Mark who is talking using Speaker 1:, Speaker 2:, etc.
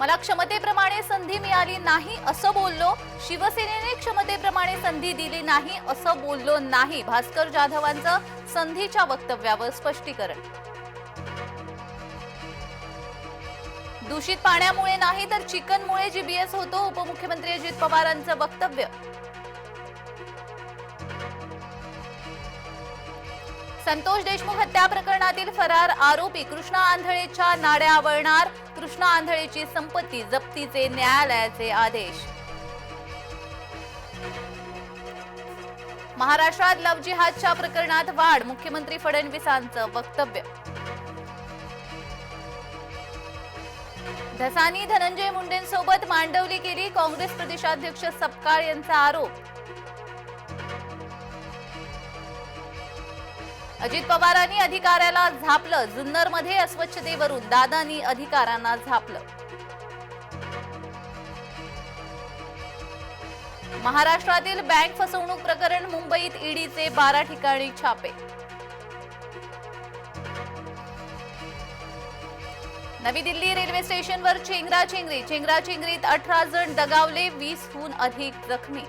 Speaker 1: मला क्षमतेप्रमाणे संधी मिळाली नाही असं बोललो. शिवसेनेने क्षमतेप्रमाणे संधी दिली नाही असं बोललो नाही. भास्कर जाधवांचं संधीच्या वक्तव्यावर स्पष्टीकरण. दूषित पाण्यामुळे नाही तर चिकनमुळे जीबीएस होतो उपमुख्यमंत्री अजित पवारांचं वक्तव्य. संतोष देशमुख हत्या प्रकरणातील फरार आरोपी कृष्णा आंधळेच्या नाड्या आवळणार. कृष्णा आंधळेची संपत्ती जप्तीचे न्यायालयाचे आदेश. महाराष्ट्रात लव जिहादच्या प्रकरणात वाढ मुख्यमंत्री फडणवीसांचं वक्तव्य. धसानी धनंजय मुंडेंसोबत मांडवली केली काँग्रेस प्रदेशाध्यक्ष सपकाळ यांचा आरोप. अजित पवारांनी अधिकाऱ्याला झापलं. जुन्नरमध्ये अस्वच्छतेवरून दादांनी अधिकाऱ्यांना झापलं. महाराष्ट्रातील बँक फसवणूक प्रकरण मुंबईत ईडीचे बारा ठिकाणी छापे. नवी दिल्ली रेल्वे स्टेशनवर चेंगराचेंगरी. चेंगराचेंगरीत अठरा जण दगावले वीसहून अधिक जखमी.